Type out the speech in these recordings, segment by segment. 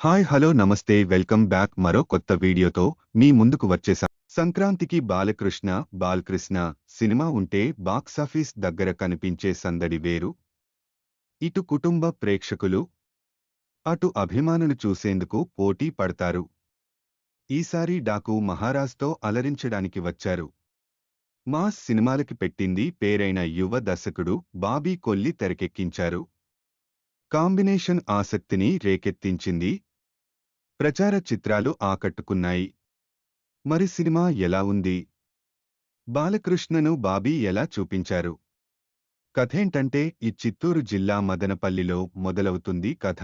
Hi hello నమస్తే welcome back మరో కొత్త వీడియోతో మీ ముందుకు వచ్చేసా. సంక్రాంతికి బాలకృష్ణ బాలకృష్ణ సినిమా ఉంటే బాక్సాఫీస్ దగ్గర కనిపించే సందడి వేరు. ఇటు కుటుంబ ప్రేక్షకులు అటు అభిమానులు చూసేందుకు పోటీ పడతారు. ఈసారి డాకు మహారాజ్తో అలరించడానికి వచ్చారు. మాస్ సినిమాలకి పెట్టింది పేరైన యువ దర్శకుడు బాబీ కొల్లి తెరకెక్కించారు. కాంబినేషన్ ఆసక్తిని రేకెత్తించింది ప్రచార చిత్రాలు ఆకట్టుకున్నాయి. మరి సినిమా ఎలా ఉంది? బాలకృష్ణను బాబీ ఎలా చూపించారు? కథేంటంటే ఈ చిత్తూరు జిల్లా మదనపల్లిలో మొదలవుతుంది కథ.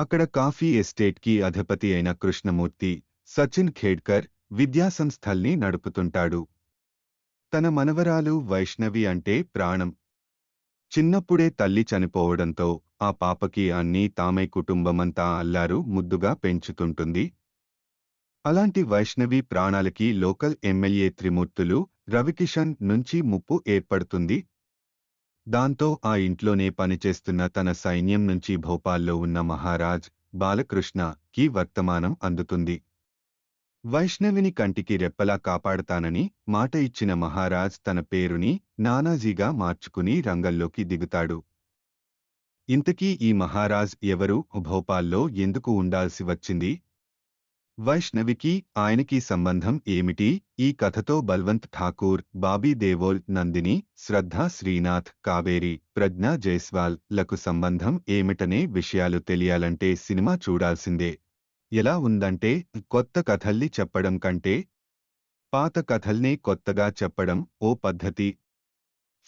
అక్కడ కాఫీ ఎస్టేట్కి అధిపతి అయిన కృష్ణమూర్తి సచిన్ ఖేడ్కర్ విద్యాసంస్థల్ని నడుపుతుంటాడు. తన మనవరాలు వైష్ణవి అంటే ప్రాణం. చిన్నప్పుడే తల్లి చనిపోవడంతో ఆ పాపకి అన్నీ తామై కుటుంబమంతా అల్లారు ముద్దుగా పెంచుతుంటుంది. అలాంటి వైష్ణవి ప్రాణాలకి లోకల్ ఎమ్మెల్యే త్రిమూర్తులు రవికిషన్ నుంచి ముప్పు ఏర్పడుతుంది. దాంతో ఆ ఇంట్లోనే పనిచేస్తున్న తన సైన్యం నుంచి భోపాల్లో ఉన్న మహారాజ్ బాలకృష్ణ కి వర్తమానం అందుతుంది. వైష్ణవిని కంటికి రెప్పలా కాపాడతానని మాట ఇచ్చిన మహారాజ్ తన పేరుని నానాజీగా మార్చుకుని రంగంలోకి దిగుతాడు. ఇంతకీ ఈ మహారాజ్ ఎవరు? భోపాల్లో ఎందుకు ఉండాల్సి వచ్చింది? వైష్ణవికి ఆయనకి సంబంధం ఏమిటి? ఈ కథతో బల్వంత్ ఠాకూర్ బాబీ దేవోల్ నందిని శ్రద్ధ శ్రీనాథ్ కావేరి ప్రజ్ఞా జైస్వాల్లకు సంబంధం ఏమిటనే విషయాలు తెలియాలంటే సినిమా చూడాల్సిందే. ఎలా ఉందంటే కొత్త కథల్ని చెప్పడం కంటే పాత కథల్నే కొత్తగా చెప్పడం ఓ పద్ధతి.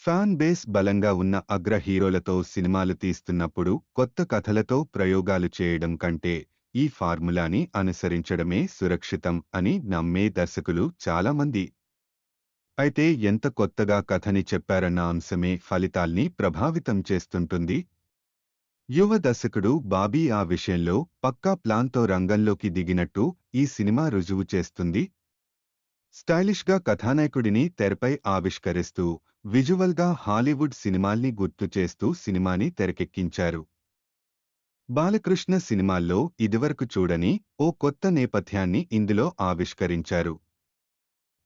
ఫ్యాన్ బేస్ బలంగా ఉన్న అగ్ర హీరోలతో సినిమాలు తీస్తున్నప్పుడు కొత్త కథలతో ప్రయోగాలు చేయడం కంటే ఈ ఫార్ములాని అనుసరించడమే సురక్షితం అని నమ్మే దర్శకులు చాలామంది. అయితే ఎంత కొత్తగా కథని చెప్పారన్న అంశమే ఫలితాల్ని ప్రభావితం చేస్తుంటుంది. యువ దర్శకుడు బాబీ ఆ విషయంలో పక్కా ప్లాన్తో రంగంలోకి దిగినట్టు ఈ సినిమా రుజువు చేస్తుంది. స్టైలిష్గా కథానాయకుడిని తెరపై ఆవిష్కరిస్తూ విజువల్గా హాలీవుడ్ సినిమాల్ని గుర్తు చేస్తూ సినిమాని తెరకెక్కించారు. బాలకృష్ణ సినిమాల్లో ఇదివరకు చూడని ఓ కొత్త నేపథ్యాన్ని ఇందులో ఆవిష్కరించారు.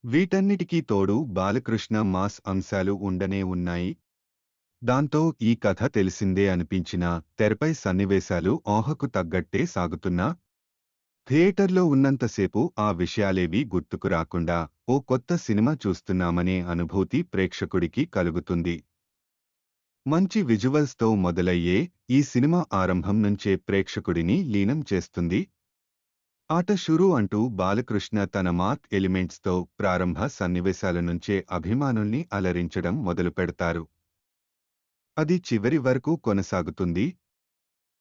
వీటన్నిటికీ తోడు బాలకృష్ణ మాస్ అంశాలు ఉండనే ఉన్నాయి. దాంతో ఈ కథ తెలిసిందే అనిపించినా తెరపై సన్నివేశాలు ఓహకు తగ్గట్టే సాగుతున్నా థియేటర్లో ఉన్నంతసేపు ఆ విషయాలేవీ గుర్తుకు రాకుండా ఓ కొత్త సినిమా చూస్తున్నామనే అనుభూతి ప్రేక్షకుడికి కలుగుతుంది. మంచి విజువల్స్తో మొదలయ్యే ఈ సినిమా ఆరంభం నుంచే ప్రేక్షకుడిని లీనం చేస్తుంది. ఆట షురు అంటూ బాలకృష్ణ తన మాత్ ఎలిమెంట్స్తో ప్రారంభ సన్నివేశాల నుంచే అభిమానుల్ని అలరించడం మొదలుపెడతారు. అది చివరి వరకు కొనసాగుతుంది.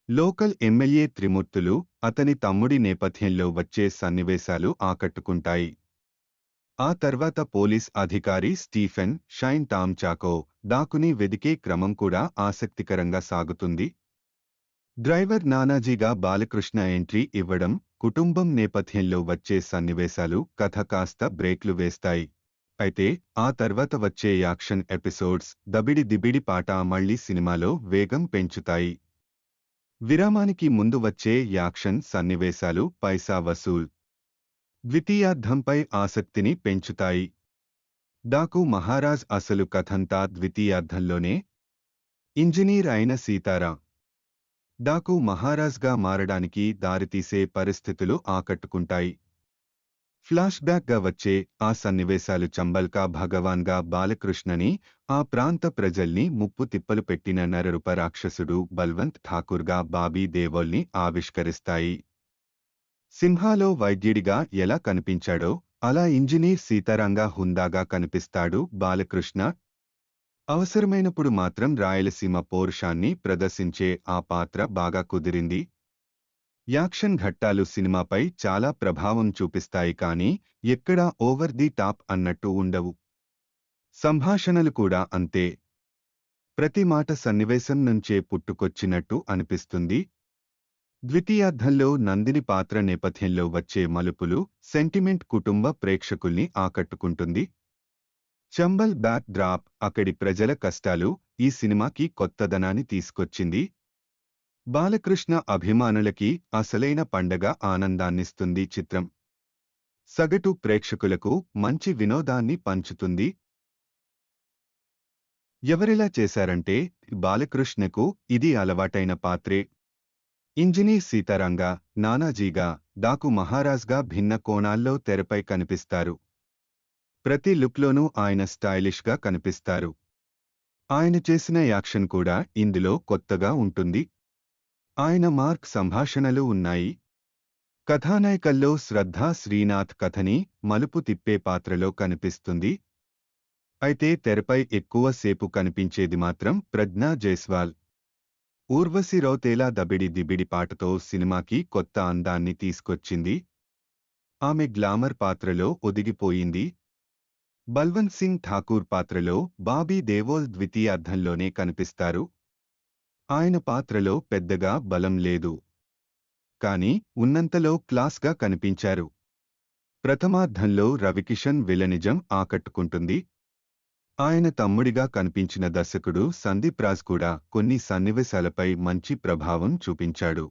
లోకల్ ఎమ్మెల్యే త్రిమూర్తులు అతని తమ్ముడి నేపథ్యంలో వచ్చే సన్నివేశాలు ఆకట్టుకుంటాయి. ఆ తర్వాత పోలీస్ అధికారి స్టీఫెన్ షైన్ టామ్చాకో డాకుని వెదికే క్రమం కూడా ఆసక్తికరంగా సాగుతుంది. డ్రైవర్ నానాజీగా బాలకృష్ణ ఎంట్రీ ఇవ్వడం కుటుంబం నేపథ్యంలో వచ్చే సన్నివేశాలు కథ కాస్త బ్రేక్లు వేస్తాయి. అయితే ఆ తర్వాత వచ్చే యాక్షన్ ఎపిసోడ్స్ దబిడి దిబిడి పాట మళ్ళీ సినిమాలో వేగం పెంచుతాయి. విరామానికి ముందు వచ్చే యాక్షన్ సన్నివేశాలు పైసా వసూల్ ద్వితీయార్థంపై ఆసక్తిని పెంచుతాయి. డాకు మహారాజ్ అసలు కథంతా ద్వితీయార్థంలోనే ఇంజనీర్ అయిన సీతారా. డాకు మహారాజ్గా మారడానికి దారితీసే పరిస్థితులు ఆకట్టుకుంటాయి. ఫ్లాష్ బ్యాక్గా వచ్చే ఆ సన్నివేశాలు చంబల్కా భగవాన్గా బాలకృష్ణని ఆ ప్రాంత ప్రజల్ని ముప్పు తిప్పలు పెట్టిన నరరూప రాక్షసుడు బల్వంత్ ఠాకూర్గా బాబీ దేవోల్ని ఆవిష్కరిస్తాయి. సింహాలో వైద్యుడిగా ఎలా కనిపించాడో అలా ఇంజనీర్ సీతారాంగా హుందాగా కనిపిస్తాడు బాలకృష్ణ. అవసరమైనప్పుడు మాత్రం రాయలసీమ పౌరుషాన్ని ప్రదర్శించే ఆ పాత్ర బాగా కుదిరింది. యాక్షన్ ఘట్టాలు సినిమాపై చాలా ప్రభావం చూపిస్తాయి కానీ ఎక్కడా ఓవర్ ది టాప్ అన్నట్టు ఉండవు. సంభాషణలు కూడా అంతే. ప్రతి మాట సన్నివేశం నుంచే పుట్టుకొచ్చినట్టు అనిపిస్తుంది. ద్వితీయార్థంలో నందిని పాత్ర నేపథ్యంలో వచ్చే మలుపులు సెంటిమెంట్ కుటుంబ ప్రేక్షకుల్ని ఆకట్టుకుంటుంది. చంబల్ బ్యాక్ డ్రాప్ అక్కడి ప్రజల కష్టాలు ఈ సినిమాకి కొత్తదనాన్ని తీసుకొచ్చింది. బాలకృష్ణ అభిమానులకి అసలైన పండగ ఆనందాన్నిస్తుంది చిత్రం. సగటు ప్రేక్షకులకు మంచి వినోదాన్ని పంచుతుంది. ఎవరిలా చేశారంటే బాలకృష్ణకు ఇది అలవాటైన పాత్రే. ఇంజనీర్ సీతారాంగా నానాజీగా డాకు మహారాజ్గా భిన్న కోణాల్లో తెరపై కనిపిస్తారు. ప్రతి లుక్లోనూ ఆయన స్టైలిష్గా కనిపిస్తారు. ఆయన చేసిన యాక్షన్ కూడా ఇందులో కొత్తగా ఉంటుంది. ఆయన మార్క్ సంభాషణలు ఉన్నాయి. కథానాయికల్లో శ్రద్ధా శ్రీనాథ్ కథని మలుపు తిప్పే పాత్రలో కనిపిస్తుంది. అయితే తెరపై ఎక్కువ సేపు కనిపించేది మాత్రం ప్రజ్ఞా జైస్వాల్. ఊర్వశి రౌతేలా దబిడి దిబిడి పాటతో సినిమాకి కొత్త అందాన్ని తీసుకొచ్చింది. ఆమె గ్లామర్ పాత్రలో ఒదిగిపోయింది. బల్వంత్ సింగ్ ఠాకూర్ పాత్రలో బాబీ దేవోల్ ద్వితీయార్థంలోనే కనిపిస్తారు. ఆయన పాత్రలో పెద్దగా బలం లేదు. కాని ఉన్నంతలో క్లాస్గా కనిపించారు. ప్రథమార్థంలో రవికిషన్ విలనిజం ఆకట్టుకుంటుంది. ఆయన తమ్ముడిగా కనిపించిన దర్శకుడు సందీప్ రాజ్ కూడా కొన్ని సన్నివేశాలపై మంచి ప్రభావం చూపించాడు.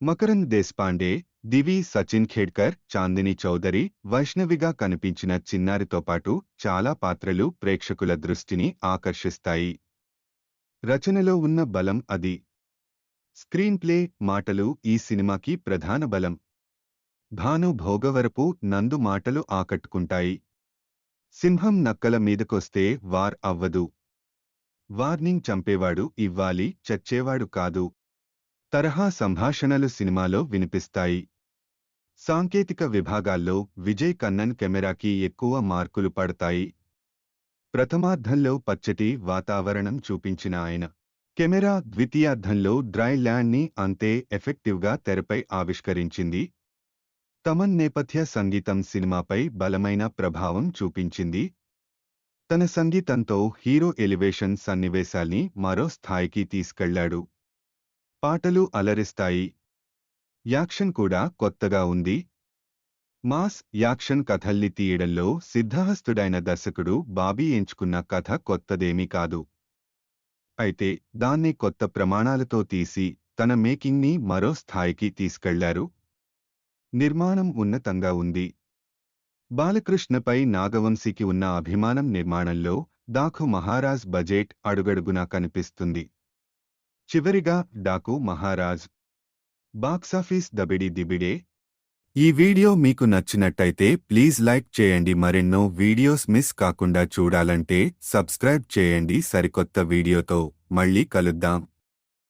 మకరంద్ దేశ్పాండే దివి సచిన్ ఖేడ్కర్ చాందిని చౌదరి వైష్ణవిగా కనిపించిన చిన్నారితో పాటు చాలా పాత్రలు ప్రేక్షకుల దృష్టిని ఆకర్షిస్తాయి. రచనలో ఉన్న బలం అది. స్క్రీన్ ప్లే మాటలు ఈ సినిమాకి ప్రధాన బలం. భాను భోగవరపు నందు మాటలు ఆకట్టుకుంటాయి. సింహం నక్కల మీదకొస్తే వార్ అవ్వదు. వార్నింగ్ చంపేవాడు ఇవ్వాలి చచ్చేవాడు కాదు. తరహా సంభాషణలు సినిమాలో వినిపిస్తాయి. సాంకేతిక విభాగాల్లో విజయ్ కన్నన్ కెమెరాకి ఎక్కువ మార్కులు పడతాయి. ప్రథమార్థంలో పచ్చటి వాతావరణం చూపించిన ఆయన. కెమెరా ద్వితీయార్థంలో డ్రై ల్యాండ్ని అంతే ఎఫెక్టివ్గా తెరపై ఆవిష్కరించింది తమన్ నేపథ్య సంగీతం సినిమాపై బలమైన ప్రభావం చూపించింది. తన సంగీతంతో హీరో ఎలివేషన్ సన్నివేశాల్ని మరో స్థాయికి తీసుకెళ్ళాడు. పాటలు అలరిస్తాయి. యాక్షన్ కూడా కొత్తగా ఉంది. మాస్ యాక్షన్ కథల్ని తీయడంలో సిద్ధహస్తుడైన దర్శకుడు బాబీ ఎంచుకున్న కథ కొత్తదేమీ కాదు. అయితే దాన్ని కొత్త ప్రమాణాలతో తీసి తన మేకింగ్ని మరో స్థాయికి తీసుకెళ్ళారు. నిర్మాణం ఉన్నతంగా ఉంది. బాలకృష్ణపై నాగవంశీకి ఉన్న అభిమానం నిర్మాణంలో దాఖు మహారాజ్ బజెట్ అడుగడుగునా కనిపిస్తుంది. చివరిగా డాకు మహారాజ్. బాక్సాఫీస్ దబిడి దిబిడే. ఈ వీడియో మీకు నచ్చినట్టయితే ప్లీజ్ లైక్ చేయండి. మరెన్నో వీడియోస్ మిస్ కాకుండా చూడాలంటే సబ్స్క్రైబ్ చేయండి. సరికొత్త వీడియోతో మళ్ళీ కలుద్దాం.